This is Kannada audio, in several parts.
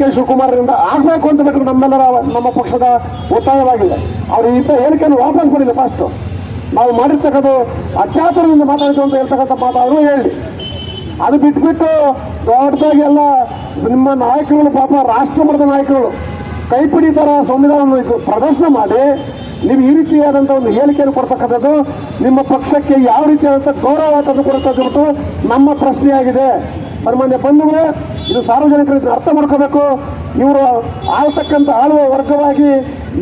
ಕೆ ಶಿವಕುಮಾರ್ರಿಂದ ಆಗಬೇಕು ಅಂತ ಬಿಟ್ಟು ನಮ್ಮೆಲ್ಲರ ನಮ್ಮ ಪಕ್ಷದ ಒತ್ತಾಯವಾಗಿದೆ. ಅವರು ಇಂಥ ಹೇಳಿಕೆಯನ್ನು ವಾಪಸ್ ಬರಲಿಲ್ಲ ಫಸ್ಟ್ ನಾವು ಮಾಡಿರ್ತಕ್ಕಂಥ ಅಚಾತುರದಿಂದ ಮಾತಾಡಿದ್ದು ಅಂತ ಹೇಳ್ತಕ್ಕಂಥ ಮಾತಾದ್ರು ಹೇಳಿ. ಅದು ಬಿಟ್ಬಿಟ್ಟು ದೊಡ್ಡದಾಗಿ ಎಲ್ಲ ನಿಮ್ಮ ನಾಯಕರುಗಳು ಪಾಪ ರಾಷ್ಟ್ರ ಮಟ್ಟದ ನಾಯಕರುಗಳು ಕೈಪಿಡಿ ಥರ ಸಂವಿಧಾನವನ್ನು ಪ್ರದರ್ಶನ ಮಾಡಿ ನೀವು ಈ ರೀತಿಯಾದಂಥ ಒಂದು ಹೇಳಿಕೆಯನ್ನು ಕೊಡ್ತಕ್ಕಂಥದ್ದು ನಿಮ್ಮ ಪಕ್ಷಕ್ಕೆ ಯಾವ ರೀತಿಯಾದಂಥ ಗೌರವ ತಂದು ಕೊಡುತ್ತೆ ನಮ್ಮ ಪ್ರಶ್ನೆಯಾಗಿದೆ. ಸನ್ಮಾನ್ಯ ಬಂಧುಗಳೇ, ಇದು ಸಾರ್ವಜನಿಕರು ಅರ್ಥ ಮಾಡ್ಕೋಬೇಕು. ಇವರು ಆಳ್ತಕ್ಕಂಥ ಆಳುವ ವರ್ಗವಾಗಿ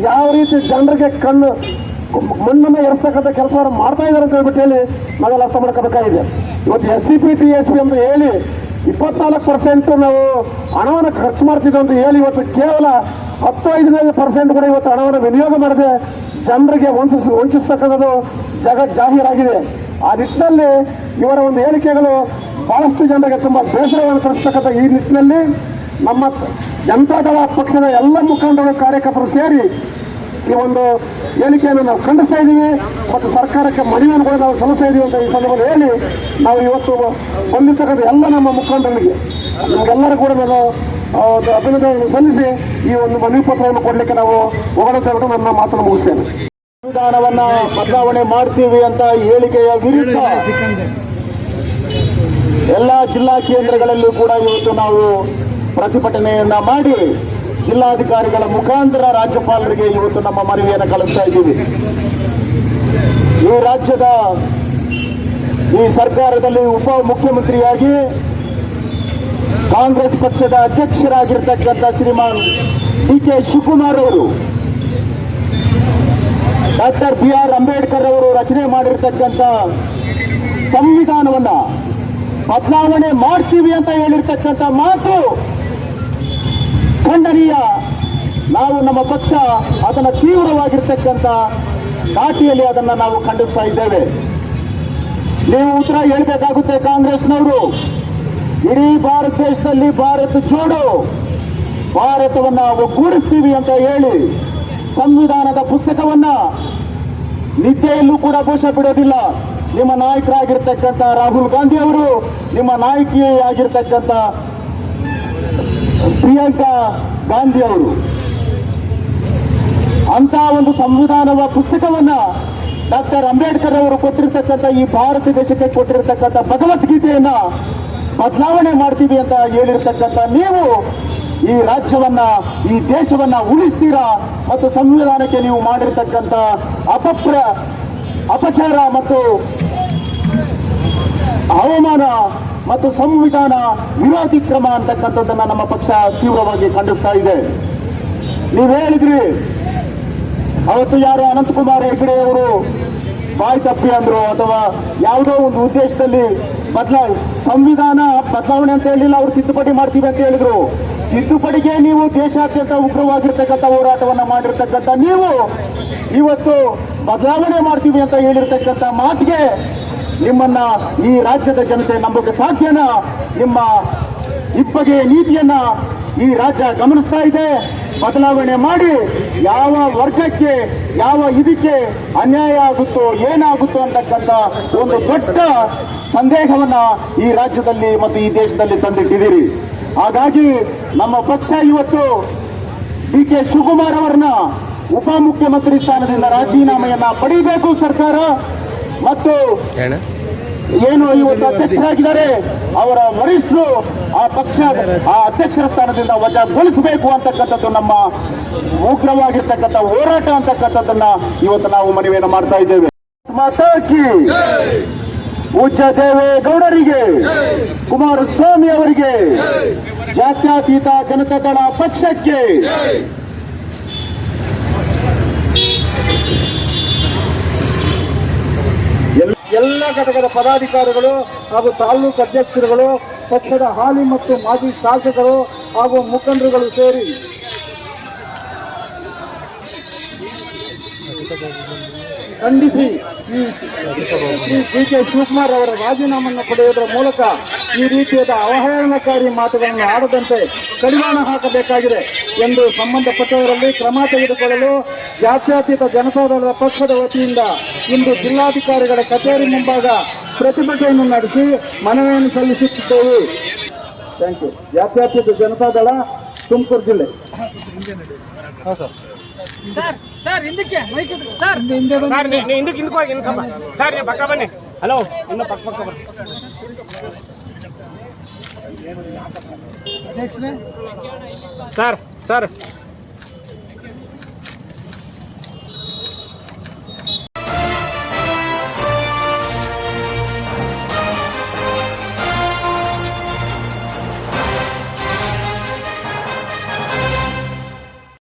ಯಾವ ರೀತಿ ಜನರಿಗೆ ಕಣ್ಣು, ಮಣ್ಣನ್ನು ಎರೆಸ್ತಕ್ಕಂಥ ಕೆಲಸವನ್ನು ಮಾಡ್ತಾ ಇದ್ದಾರೆ ಅಂತ ಹೇಳ್ಬಿಟ್ಟು ಹೇಳಿ ನಾವೆಲ್ಲ ಅರ್ಥ ಮಾಡ್ಕೋಬೇಕಾಗಿದೆ. ಇವತ್ತು S C P T S P ಅಂತ ಹೇಳಿ ಇಪ್ಪತ್ನಾಲ್ಕು ಪರ್ಸೆಂಟ್ ನಾವು ಹಣವನ್ನು ಖರ್ಚು ಮಾಡ್ತಿದ್ದೆ ಅಂತ ಹೇಳಿ ಇವತ್ತು ಕೇವಲ ಹತ್ತು ಐದನೈದು ಪರ್ಸೆಂಟ್ ಕೂಡ ಇವತ್ತು ಹಣವನ್ನು ವಿನಿಯೋಗ ಮಾಡದೆ ಜನರಿಗೆ ವಂಚಿಸ, ವಂಚಿಸ್ತಕ್ಕಂಥದ್ದು ಜಗತ್ ಜಾಹೀರಾಗಿದೆ. ಆ ನಿಟ್ಟಿನಲ್ಲಿ ಇವರ ಒಂದು ಹೇಳಿಕೆಗಳು ಬಹಳಷ್ಟು ಜನರಿಗೆ ತುಂಬ ಬೇಸರವನ್ನು ತರಿಸ್ತಕ್ಕಂಥ ಈ ನಿಟ್ಟಿನಲ್ಲಿ ನಮ್ಮ ಜನತಾದಳ ಪಕ್ಷದ ಎಲ್ಲ ಮುಖಂಡರು ಕಾರ್ಯಕರ್ತರು ಸೇರಿ ಈ ಒಂದು ಹೇಳಿಕೆಯನ್ನು ನಾವು ಖಂಡಿಸ್ತಾ ಇದ್ದೀವಿ ಮತ್ತು ಸರ್ಕಾರಕ್ಕೆ ಮನವಿಯನ್ನು ಕೂಡ ನಾವು ಸಲ್ಲಿಸ್ತಾ ಇದ್ದೀವಿ ಅಂತ ಈ ಸಂದರ್ಭದಲ್ಲಿ ಹೇಳಿ ನಾವು ಇವತ್ತು ಹೊಂದಿರ್ತಕ್ಕಂಥ ಎಲ್ಲ ನಮ್ಮ ಮುಖಂಡರಿಗೆ, ನಮಗೆಲ್ಲರೂ ಕೂಡ ನಾನು ಅಭಿನಂದನೆಯನ್ನು ಸಲ್ಲಿಸಿ ಈ ಒಂದು ಮನವಿ ಪತ್ರವನ್ನು ಕೊಡಲಿಕ್ಕೆ ನಾವು ಹೋಗೋಣ ನನ್ನ ಮಾತನ್ನು ಮುಗಿಸ್ತೇನೆ. ಸಂವಿಧಾನವನ್ನ ಬದಲಾವಣೆ ಮಾಡ್ತೀವಿ ಅಂತ ಹೇಳಿಕೆಯ ವಿರುದ್ಧ ಎಲ್ಲ ಜಿಲ್ಲಾ ಕೇಂದ್ರಗಳಲ್ಲೂ ಕೂಡ ಇವತ್ತು ನಾವು ಪ್ರತಿಭಟನೆಯನ್ನ ಮಾಡಿ ಜಿಲ್ಲಾಧಿಕಾರಿಗಳ ಮುಖಾಂತರ ರಾಜ್ಯಪಾಲರಿಗೆ ಇವತ್ತು ನಮ್ಮ ಮನವಿಯನ್ನು ಕಳಿಸ್ತಾ ಇದ್ದೀವಿ. ಈ ರಾಜ್ಯದ ಈ ಸರ್ಕಾರದಲ್ಲಿ ಉಪ ಮುಖ್ಯಮಂತ್ರಿಯಾಗಿ ಕಾಂಗ್ರೆಸ್ ಪಕ್ಷದ ಅಧ್ಯಕ್ಷರಾಗಿರ್ತಕ್ಕಂಥ ಶ್ರೀಮಾನ್ ಸಿ ಕೆ ಶಿವಕುಮಾರ್ ಅವರು, ಡಾಕ್ಟರ್ ಬಿ ಆರ್ ಅಂಬೇಡ್ಕರ್ ಅವರು ರಚನೆ ಮಾಡಿರ್ತಕ್ಕಂಥ ಸಂವಿಧಾನವನ್ನ ಬದಲಾವಣೆ ಮಾಡ್ತೀವಿ ಅಂತ ಹೇಳಿರ್ತಕ್ಕಂಥ ಮಾತು ಖಂಡನೀಯ. ನಾವು ನಮ್ಮ ಪಕ್ಷ ಅದನ್ನ ತೀವ್ರವಾಗಿರ್ತಕ್ಕಂಥ ಘಾಟಿಯಲ್ಲಿ ಅದನ್ನ ನಾವು ಖಂಡಿಸ್ತಾ ಇದ್ದೇವೆ. ನೀವು ಉತ್ತರ ಹೇಳಬೇಕಾಗುತ್ತೆ ಕಾಂಗ್ರೆಸ್ನವರು. ಇಡೀ ಭಾರತ ದೇಶದಲ್ಲಿ ಭಾರತ ಜೋಡು. ಭಾರತವನ್ನ ಒಗ್ಗೂಡಿಸ್ತೀವಿ ಅಂತ ಹೇಳಿ ಸಂವಿಧಾನದ ಪುಸ್ತಕವನ್ನ ನಿದ್ದೆಯಲ್ಲೂ ಕೂಡ ಘೋಷ ಬಿಡೋದಿಲ್ಲ. ನಿಮ್ಮ ನಾಯಕರಾಗಿರ್ತಕ್ಕಂಥ ರಾಹುಲ್ ಗಾಂಧಿ ಅವರು, ನಿಮ್ಮ ನಾಯಕಿಯೇ ಆಗಿರ್ತಕ್ಕಂಥ ಪ್ರಿಯಾಂಕಾ ಗಾಂಧಿ ಅವರು. ಅಂತ ಒಂದು ಸಂವಿಧಾನದ ಪುಸ್ತಕವನ್ನ ಡಾಕ್ಟರ್ ಅಂಬೇಡ್ಕರ್ ಅವರು ಕೊಟ್ಟಿರ್ತಕ್ಕಂಥ ಈ ಭಾರತ ದೇಶಕ್ಕೆ ಕೊಟ್ಟಿರ್ತಕ್ಕಂಥ ಭಗವದ್ಗೀತೆಯನ್ನ ಬದಲಾವಣೆ ಮಾಡ್ತೀವಿ ಅಂತ ಹೇಳಿರ್ತಕ್ಕಂಥ ನೀವು ಈ ರಾಜ್ಯವನ್ನ, ಈ ದೇಶವನ್ನ ಉಳಿಸ್ತೀರಾ ಮತ್ತು ಸಂವಿಧಾನಕ್ಕೆ ನೀವು ಮಾಡಿರ್ತಕ್ಕಂಥ ಅಪಪ್ರ ಅಪಚಾರ ಮತ್ತು ಅವಮಾನ ಮತ್ತು ಸಂವಿಧಾನ ವಿರೋಧಿ ಕ್ರಮ ಅಂತಕ್ಕಂಥದ್ದನ್ನ ನಮ್ಮ ಪಕ್ಷ ತೀವ್ರವಾಗಿ ಖಂಡಿಸ್ತಾ ಇದೆ. ನೀವು ಹೇಳಿದ್ರಿ, ಅವತ್ತು ಯಾರು ಅನಂತಕುಮಾರ್ ಹೆಗಡೆ ಅವರು ಬಾಯಿ ತಪ್ಪಿ ಅಂದ್ರು ಅಥವಾ ಯಾವುದೋ ಒಂದು ಉದ್ದೇಶದಲ್ಲಿ ಬದಲಾ, ಸಂವಿಧಾನ ಬದಲಾವಣೆ ಅಂತ ಹೇಳಿಲ್ಲ, ಅವರು ತಿದ್ದುಪಡಿ ಮಾಡ್ತೀವಿ ಅಂತ ಹೇಳಿದ್ರು. ತಿದ್ದುಪಡಿಗೆ ನೀವು ದೇಶಾದ್ಯಂತ ಉಗ್ರವಾಗಿರ್ತಕ್ಕಂಥ ಹೋರಾಟವನ್ನು ಮಾಡಿರ್ತಕ್ಕಂಥ ನೀವು ಇವತ್ತು ಬದಲಾವಣೆ ಮಾಡ್ತೀವಿ ಅಂತ ಹೇಳಿರ್ತಕ್ಕಂಥ ಮಾತಿಗೆ ನಿಮ್ಮನ್ನ ಈ ರಾಜ್ಯದ ಜನತೆ ನಂಬಕ್ಕೆ ಸಾಧ್ಯನಾ? ನಿಮ್ಮ ಇಬ್ಬಗೆಯ ನೀತಿಯನ್ನ ಈ ರಾಜ್ಯ ಗಮನಿಸ್ತಾ ಇದೆ. ಬದಲಾವಣೆ ಮಾಡಿ ಯಾವ ವರ್ಗಕ್ಕೆ, ಯಾವ ಇದಕ್ಕೆ ಅನ್ಯಾಯ ಆಗುತ್ತೋ, ಏನಾಗುತ್ತೋ ಅಂತಕ್ಕಂಥ ಒಂದು ದೊಡ್ಡ ಸಂದೇಹವನ್ನ ಈ ರಾಜ್ಯದಲ್ಲಿ ಮತ್ತು ಈ ದೇಶದಲ್ಲಿ ತಂದಿಟ್ಟಿದ್ದೀರಿ. ಹಾಗಾಗಿ ನಮ್ಮ ಪಕ್ಷ ಇವತ್ತು ಡಿ ಕೆ ಶಿವಕುಮಾರ್ ಅವರನ್ನ ಉಪಮುಖ್ಯಮಂತ್ರಿ ಸ್ಥಾನದಿಂದ ರಾಜೀನಾಮೆಯನ್ನ ಪಡೀಬೇಕು ಸರ್ಕಾರ. ಮತ್ತು ಏನು ಇವತ್ತು ಅಧ್ಯಕ್ಷರಾಗಿದ್ದಾರೆ ಅವರ ವರಿಷ್ಠರು ಆ ಪಕ್ಷ ಆ ಅಧ್ಯಕ್ಷರ ಸ್ಥಾನದಿಂದ ವಜಾಗೊಳಿಸಬೇಕು ಅಂತಕ್ಕಂಥದ್ದು ನಮ್ಮ ಉಗ್ರವಾಗಿರ್ತಕ್ಕಂಥ ಹೋರಾಟ ಅಂತಕ್ಕಂಥದ್ದನ್ನ ಇವತ್ತು ನಾವು ಮನವಿಯನ್ನು ಮಾಡ್ತಾ ಇದ್ದೇವೆ. ಮಾತಾಕಿ ಪೂಜ್ಯ ದೇವೇಗೌಡರಿಗೆ ಕುಮಾರಸ್ವಾಮಿ ಅವರಿಗೆ ಜಾತ್ಯಾತೀತ ಜನತಾದಳ ಪಕ್ಷಕ್ಕೆ. ಎಲ್- ಎಲ್ಲ ಘಟಕದ ಪದಾಧಿಕಾರಿಗಳು ಹಾಗೂ ತಾಲೂಕು ಅಧ್ಯಕ್ಷರುಗಳು ಪಕ್ಷದ ಹಾಲಿ ಮತ್ತು ಮಾಜಿ ಶಾಸಕರು ಹಾಗೂ ಮುಖಂಡರುಗಳು ಸೇರಿ. ಖಂಡಿಸಿ ಈ ಡಿ ಕೆ ಶಿವಕುಮಾರ್ ಅವರ ರಾಜೀನಾಮೆಯನ್ನು ಪಡೆಯುವುದರ ಮೂಲಕ ಈ ರೀತಿಯಾದ ಅವಹೇಳನಕಾರಿ ಮಾತುಗಳನ್ನು ಆಡದಂತೆ ಕಡಿವಾಣ ಹಾಕಬೇಕಾಗಿದೆ ಎಂದು ಸಂಬಂಧಪಟ್ಟವರಲ್ಲಿ ಕ್ರಮ ತೆಗೆದುಕೊಳ್ಳಲು ಜಾತ್ಯತೀತ ಜನತಾದಳದ ಪಕ್ಷದ ವತಿಯಿಂದ ಇಂದು ಜಿಲ್ಲಾಧಿಕಾರಿಗಳ ಕಚೇರಿ ಮುಂಭಾಗ ಪ್ರತಿಭಟನೆಯನ್ನು ನಡೆಸಿ ಮನವಿಯನ್ನು ಸಲ್ಲಿಸುತ್ತಿದ್ದೇವೆ. ಥ್ಯಾಂಕ್ ಯು ಜಾತ್ಯತೀತ ಜನತಾದಳ ತುಮಕೂರು ಜಿಲ್ಲೆ. ಸರ್. ಸರ್ ಹಿಂದಕ್ಕೆ ಮೈಕ್ ಸರ್ ಸರ್ ನೀವು ಹಿಂದಕ್ಕೆ ಹಿಂದಕ್ಕೆ ಹೋಗಿ ಇನ್ನು ಸರ್ ನೀವು ಪಕ್ಕ ಬನ್ನಿ. ಹಲೋ ಇನ್ನು ಪಕ್ಕ ಪಕ್ಕ ಬನ್ನಿ. Sir sir.